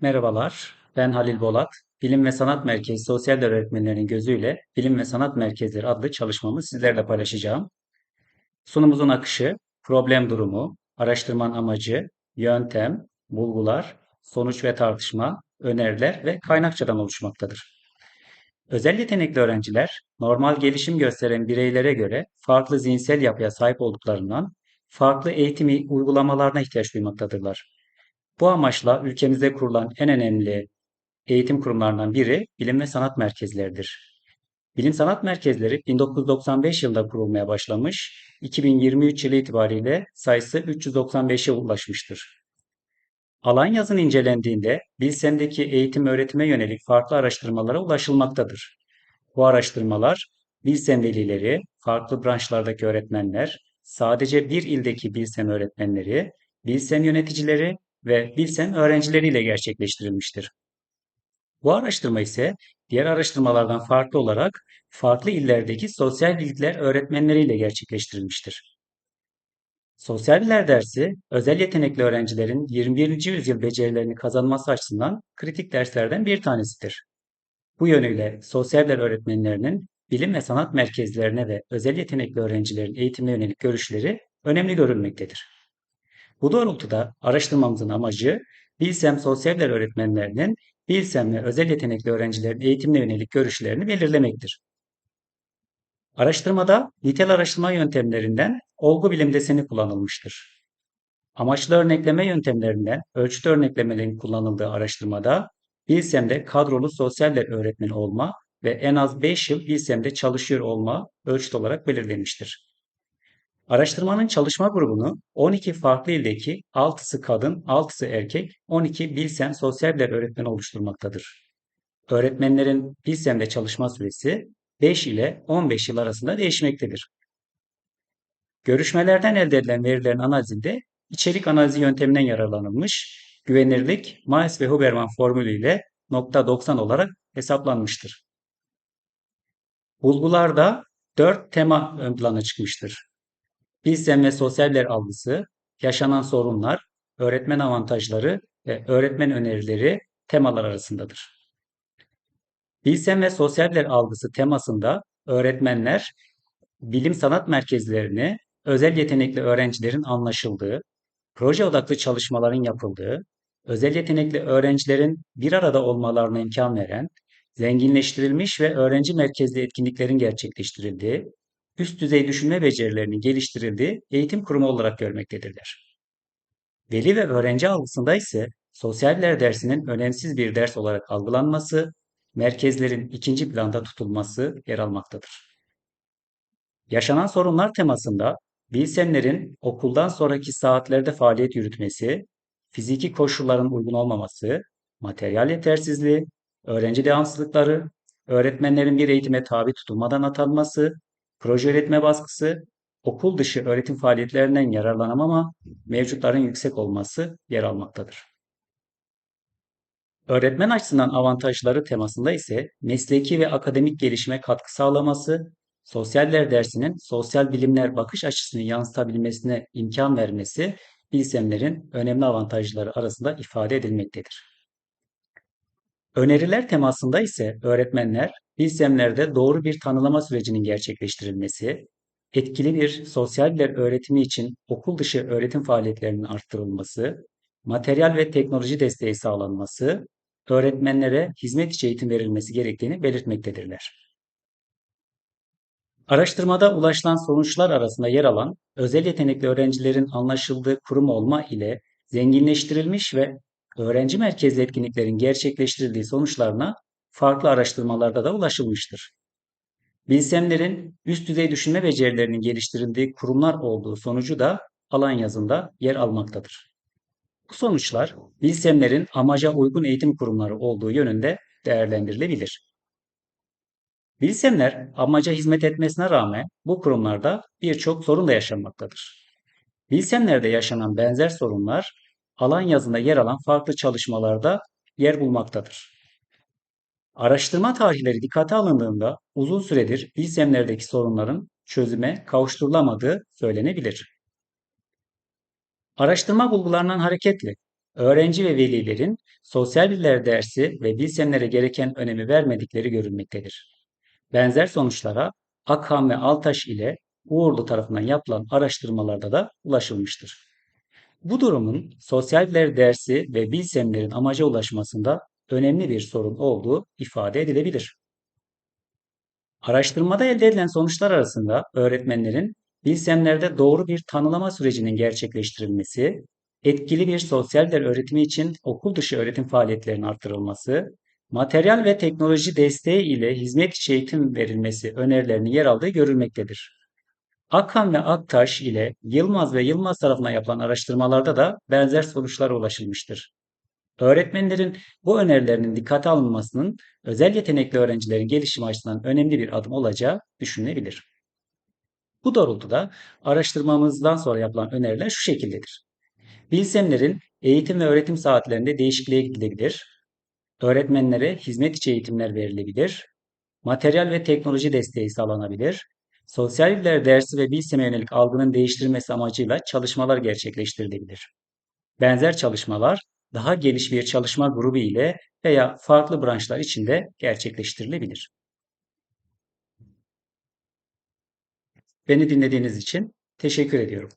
Merhabalar, ben Halil Bolat. Bilim ve Sanat Merkezi Sosyal Değer Öğretmenlerinin gözüyle Bilim ve Sanat Merkezleri adlı çalışmamı sizlerle paylaşacağım. Sunumumuzun akışı, problem durumu, araştırmanın amacı, yöntem, bulgular, sonuç ve tartışma, öneriler ve kaynakçadan oluşmaktadır. Özel yetenekli öğrenciler, normal gelişim gösteren bireylere göre farklı zihinsel yapıya sahip olduklarından farklı eğitimi uygulamalarına ihtiyaç duymaktadırlar. Bu amaçla ülkemizde kurulan en önemli eğitim kurumlarından biri bilim ve sanat merkezleridir. Bilim sanat merkezleri 1995 yılında kurulmaya başlamış, 2023 yılı itibariyle sayısı 395'e ulaşmıştır. Alan yazın incelendiğinde Bilsem'deki eğitim öğretime yönelik farklı araştırmalara ulaşılmaktadır. Bu araştırmalar Bilsem velileri, farklı branşlardaki öğretmenler, sadece bir ildeki Bilsem öğretmenleri, Bilsem yöneticileri ve Bilsem öğrencileriyle gerçekleştirilmiştir. Bu araştırma ise diğer araştırmalardan farklı olarak farklı illerdeki sosyal bilgiler öğretmenleriyle gerçekleştirilmiştir. Sosyal bilgiler dersi, özel yetenekli öğrencilerin 21. yüzyıl becerilerini kazanması açısından kritik derslerden bir tanesidir. Bu yönüyle sosyal bilgiler öğretmenlerinin bilim ve sanat merkezlerine ve özel yetenekli öğrencilerin eğitimine yönelik görüşleri önemli görülmektedir. Bu doğrultuda araştırmamızın amacı Bilsem sosyal bilgiler öğretmenlerinin Bilsem ve özel yetenekli öğrencilerin eğitimine yönelik görüşlerini belirlemektir. Araştırmada nitel araştırma yöntemlerinden olgu bilim deseni kullanılmıştır. Amaçlı örnekleme yöntemlerinden ölçüt örneklemelerin kullanıldığı araştırmada Bilsem'de kadrolu sosyal değer öğretmeni olma ve en az 5 yıl Bilsem'de çalışıyor olma ölçüt olarak belirlenmiştir. Araştırmanın çalışma grubunu 12 farklı ildeki 6'sı kadın, 6'sı erkek, 12 Bilsem sosyal bilimler öğretmeni oluşturmaktadır. Öğretmenlerin Bilsem'de çalışma süresi 5 ile 15 yıl arasında değişmektedir. Görüşmelerden elde edilen verilerin analizinde içerik analizi yönteminden yararlanılmış, güvenirlik Miles ve Huberman formülü ile nokta 90 olarak hesaplanmıştır. Bulgularda 4 tema ön plana çıkmıştır. Bilsem ve sosyal algısı, yaşanan sorunlar, öğretmen avantajları ve öğretmen önerileri temalar arasındadır. Bilsem ve sosyal algısı temasında öğretmenler bilim sanat merkezlerini özel yetenekli öğrencilerin anlaşıldığı, proje odaklı çalışmaların yapıldığı, özel yetenekli öğrencilerin bir arada olmalarına imkan veren, zenginleştirilmiş ve öğrenci merkezli etkinliklerin gerçekleştirildiği, üst düzey düşünme becerilerinin geliştirildiği eğitim kurumu olarak görmektedirler. Veli ve öğrenci algısında ise sosyaller dersinin önemsiz bir ders olarak algılanması, merkezlerin ikinci planda tutulması yer almaktadır. Yaşanan sorunlar temasında bilsenlerin okuldan sonraki saatlerde faaliyet yürütmesi, fiziki koşulların uygun olmaması, materyal yetersizliği, öğrenci devamsızlıkları, öğretmenlerin bir eğitime tabi tutulmadan atanması, proje üretme baskısı, okul dışı öğretim faaliyetlerinden yararlanamama, mevcutların yüksek olması yer almaktadır. Öğretmen açısından avantajları temasında ise mesleki ve akademik gelişime katkı sağlaması, sosyaller dersinin sosyal bilimler bakış açısını yansıtabilmesine imkan vermesi bilsemlerin önemli avantajları arasında ifade edilmektedir. Öneriler temasında ise öğretmenler bilsemlerde doğru bir tanılama sürecinin gerçekleştirilmesi, etkili bir sosyal bilimler öğretimi için okul dışı öğretim faaliyetlerinin arttırılması, materyal ve teknoloji desteği sağlanması, öğretmenlere hizmet içi eğitim verilmesi gerektiğini belirtmektedirler. Araştırmada ulaşılan sonuçlar arasında yer alan özel yetenekli öğrencilerin anlaşıldığı kurum olma ile zenginleştirilmiş ve öğrenci merkezli etkinliklerin gerçekleştirildiği sonuçlarına farklı araştırmalarda da ulaşılmıştır. Bilsemlerin üst düzey düşünme becerilerinin geliştirildiği kurumlar olduğu sonucu da alan yazında yer almaktadır. Bu sonuçlar bilsemlerin amaca uygun eğitim kurumları olduğu yönünde değerlendirilebilir. Bilsemler amaca hizmet etmesine rağmen bu kurumlarda birçok sorun da yaşanmaktadır. Bilsemlerde yaşanan benzer sorunlar alan yazında yer alan farklı çalışmalarda yer bulmaktadır. Araştırma tarihleri dikkate alındığında uzun süredir bilsemlerdeki sorunların çözüme kavuşturulamadığı söylenebilir. Araştırma bulgularından hareketle öğrenci ve velilerin sosyal bilgiler dersi ve bilsemlere gereken önemi vermedikleri görülmektedir. Benzer sonuçlara Akhan ve Altaş ile Uğurlu tarafından yapılan araştırmalarda da ulaşılmıştır. Bu durumun sosyal bilgiler dersi ve bilsemlerin amaca ulaşmasında önemli bir sorun olduğu ifade edilebilir. Araştırmada elde edilen sonuçlar arasında öğretmenlerin bilsemlerde doğru bir tanımlama sürecinin gerçekleştirilmesi, etkili bir sosyal değer öğretimi için okul dışı öğretim faaliyetlerinin artırılması, materyal ve teknoloji desteği ile hizmet içi eğitim verilmesi önerilerinin yer aldığı görülmektedir. Akhan ve Aktaş ile Yılmaz ve Yılmaz tarafından yapılan araştırmalarda da benzer sonuçlara ulaşılmıştır. Öğretmenlerin bu önerilerinin dikkate alınmasının özel yetenekli öğrencilerin gelişimi açısından önemli bir adım olacağı düşünülebilir. Bu doğrultuda araştırmamızdan sonra yapılan öneriler şu şekildedir. Bilsemlerin eğitim ve öğretim saatlerinde değişikliğe gidilebilir. Öğretmenlere hizmet içi eğitimler verilebilir. Materyal ve teknoloji desteği sağlanabilir. Sosyal bilgiler dersi ve bilseme yönelik algının değiştirilmesi amacıyla çalışmalar gerçekleştirilebilir. Benzer çalışmalar daha geniş bir çalışma grubu ile veya farklı branşlar içinde gerçekleştirilebilir. Beni dinlediğiniz için teşekkür ediyorum.